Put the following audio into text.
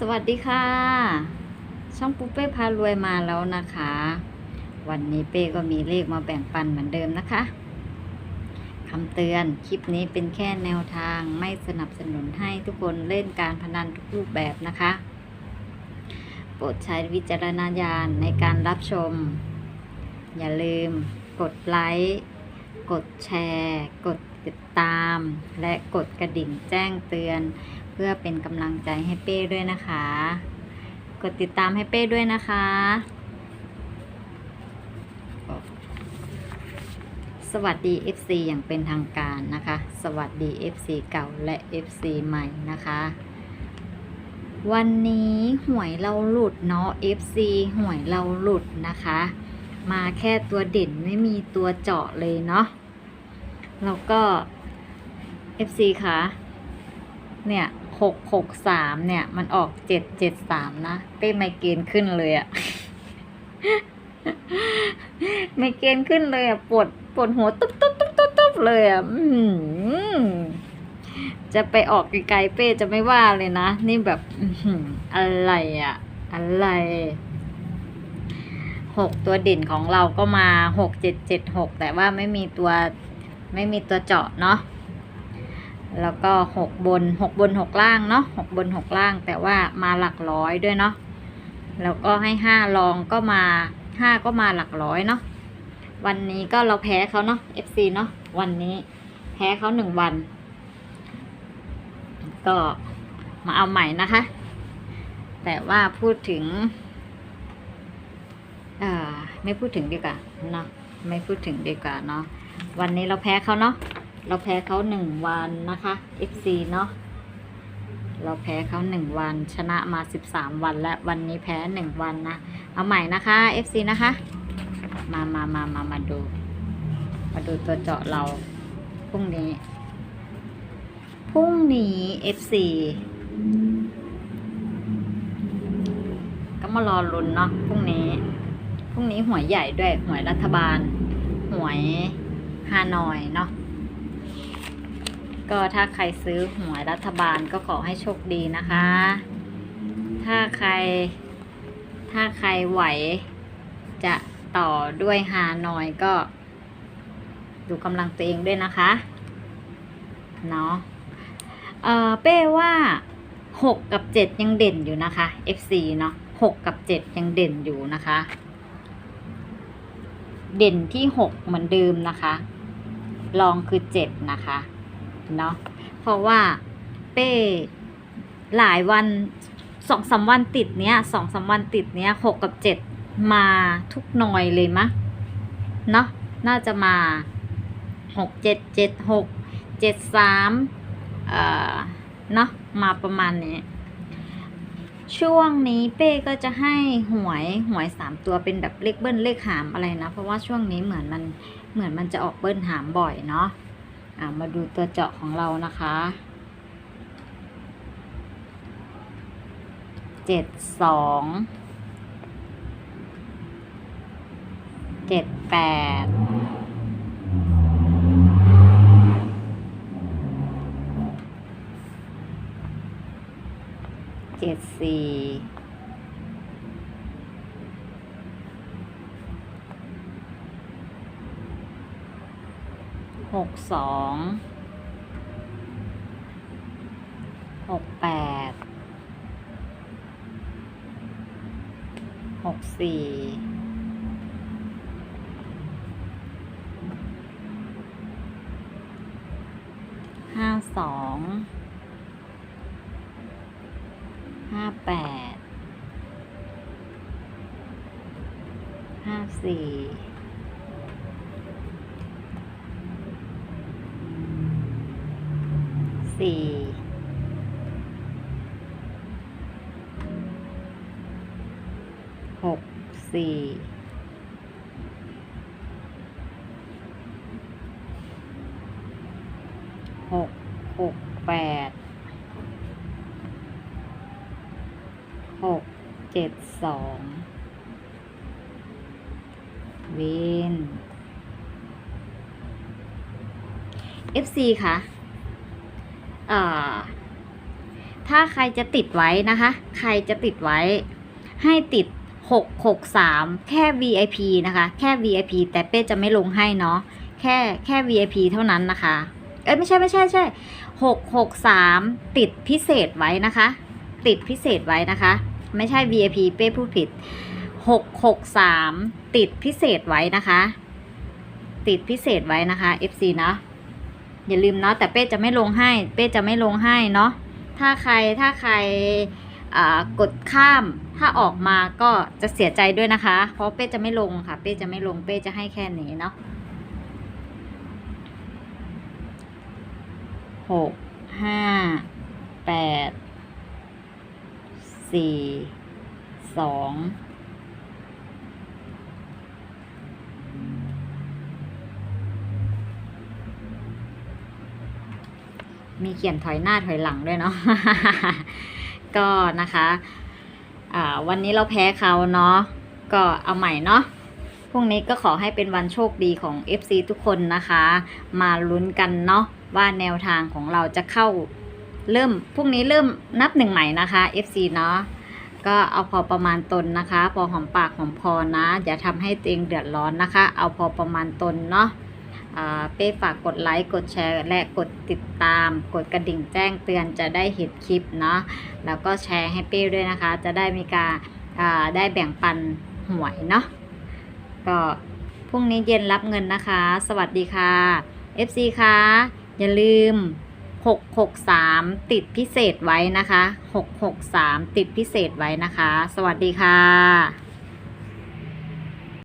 สวัสดีค่ะ ช่องปุ๊เป้พารวยมาแล้วนะคะ วันนี้เป้ก็มีเลขมาแบ่งปันเหมือนเดิมนะคะคำเตือนคลิปนี้เป็นแค่แนวทางไม่สนับสนุนให้ทุกคนเล่นการพนันทุกรูปแบบนะคะ โปรดใช้วิจารณญาณในการรับชม อย่าลืมกดไลค์กดแชร์ กดติดตาม และกดกระดิ่งแจ้งเตือน พื่อเป็นกำลังใจให้เป้ด้วยนะคะ กดติดตามให้เป้ด้วยนะคะ สวัสดี FC อย่างเป็นทางการนะคะ สวัสดี FC เก่าและ FC ใหม่นะคะ วันนี้หวยเราหลุดเนาะ FC หวยเราหลุดนะคะ มาแค่ตัวเด่นไม่มีตัวเจาะเลยเนาะแล้วก็ FC คะเนี่ย หกหกสามเนี่ย มันออกเจ็ดเจ็ดสามนะ เป้ไมเกรนขึ้นเลยอะไมเกรนขึ้นเลยอะปวดปวดหัวตุ๊บตุ๊บตุ๊บตุ๊บตุ๊บเลยอะอจะไปออกไกลๆเป้จะไม่ว่าเลยนะ นี่แบบอะไรอะอะไรหกตัวเด่นของเราก็มาหกเจ็ดเจ็ดหกแต่ว่าไม่มีตัวไม่มีตัวเจาะเนาะ แล้วก็หกบนหกบนหกล่างเนาะหกบนหกล่าง แต่ว่ามาหลักร้อยด้วยเนาะแล้วก็ให้ห้ารองก็มาห้าก็มาหลักร้อยเนาะวันนี้ก็เราแพ้เขาเนาะ FC เนาะวันนี้แพ้เขาหนึ่งวัน ก็มาเอาใหม่นะคะ แต่ว่าพูดถึงเอ่อไม่พูดถึงดีกว่าเนาะไม่พูดถึงดีกว่าเนาะวันนี้เราแพ้เขาเนาะ เราแพ้เขาหนึ่งวันนะคะ FC เนาะเราแพ้เขาหนึ่งวัน ชนะมาสิบสามวัน และวันนี้แพ้หนึ่งวันนะ เอาใหม่นะคะ FC นะคะ มามามามามาดู มาดูตัวเจาะเราพรุ่งนี้พรุ่งนี้ FC ก็มารอลุ้นเนาะพรุ่งนี้พรุ่งนี้หวยใหญ่ด้วยหวยรัฐบาล หวยฮานอยเนาะ ก็ถ้าใครซื้อหวยรัฐบาลก็ขอให้โชคดีนะคะ ถ้าใคร ถ้าใครไหวจะต่อด้วยฮานอยก็ ดูกำลังตัวเองด้วยนะคะ เนาะเออเป้ว่าหกกับเจ็ดยังเด่นอยู่นะคะ FC เนาะหกกับเจ็ดยังเด่นอยู่นะคะ เด่นที่หกเหมือนเดิมนะคะรองคือเจ็ดนะคะ เนาะเพราะว่าเป้หลายวันสองสามวันติดเนี้ยสองสามวันติดเนี้ยหกกับเจ็ดมาทุกหน่อยเลยมะเนาะน่าจะมาหกเจ็ดเจ็ดหกเจ็ดสามเอ่อเนาะมาประมาณนี้ช่วงนี้เป้ก็จะให้หวยหวยสามตัวเป็นแบบเลขเบิ้ลเลขหามอะไรนะ เพราะว่าช่วงนี้เหมือนมันเหมือนมันจะออกเบิ้ลหามบ่อยเนาะ มาดูตัวเจาะของเรานะคะเจ็ดสองเจ็ดแปดเจ็ดสี่ หกสองหกแปดหกสี่ห้าสองห้าแปดห้าสี่ สี่หกสี่หกหกแปดหกเจ็ดสองวิน FC ค่ะอ่า ถ้าใครจะติดไว้นะคะ ใครจะติดไว้ ให้ติด 663 แค่ VIP นะคะ แค่ VIP แต่เป้จะไม่ลงให้เนาะ แค่แค่ VIP เท่านั้นนะคะ เอ้ยไม่ใช่ไม่ใช่ใช่663 ติดพิเศษไว้นะคะ ติดพิเศษไว้นะคะ ไม่ใช่ VIP เป้พูดผิด 663 ติดพิเศษไว้นะคะ ติดพิเศษไว้นะคะ FC เนาะ อย่าลืมเนาะแต่เป้จะไม่ลงให้ เป้จะไม่ลงให้เนาะถ้าใครถ้าใครกดข้ามถ้าออกมาก็จะเสียใจด้วยนะคะ เพราะเป้จะไม่ลงค่ะ เป้จะไม่ลงเป้จะให้แค่นี้เนาะหกห้าแปดสี่สอง มีเขียนถอยหน้าถอยหลังด้วยเนาะ ก็นะคะอ่าวันนี้เราแพ้เขาเนาะ ก็เอาใหม่เนาะ พรุ่งนี้ก็ขอให้เป็นวันโชคดีของ FC ทุกคนนะคะ มาลุ้นกันเนาะว่าแนวทางของเราจะเข้าเริ่มพรุ่งนี้เริ่มนับหนึ่งใหม่นะคะ FC เนาะก็เอาพอประมาณตนนะคะ พอหอมปากหอมคอนะ อย่าทำให้ตัวเองเดือดร้อนนะคะ เอาพอประมาณตนเนาะ เป้ฝากกดไลค์กดแชร์และกดติดตาม กดกระดิ่งแจ้งเตือนจะได้เห็นคลิปเนาะแล้วก็แชร์ให้เป้ด้วยนะคะ จะได้มีการาได้แบ่งปันหวยเนาะก็พรุ่งนี้เย็นรับเงินนะคะ สวัสดีค่ะ FC คะอย่าลืม 663 ติดพิเศษไว้นะคะ 663 ติดพิเศษไว้นะคะ สวัสดีค่ะ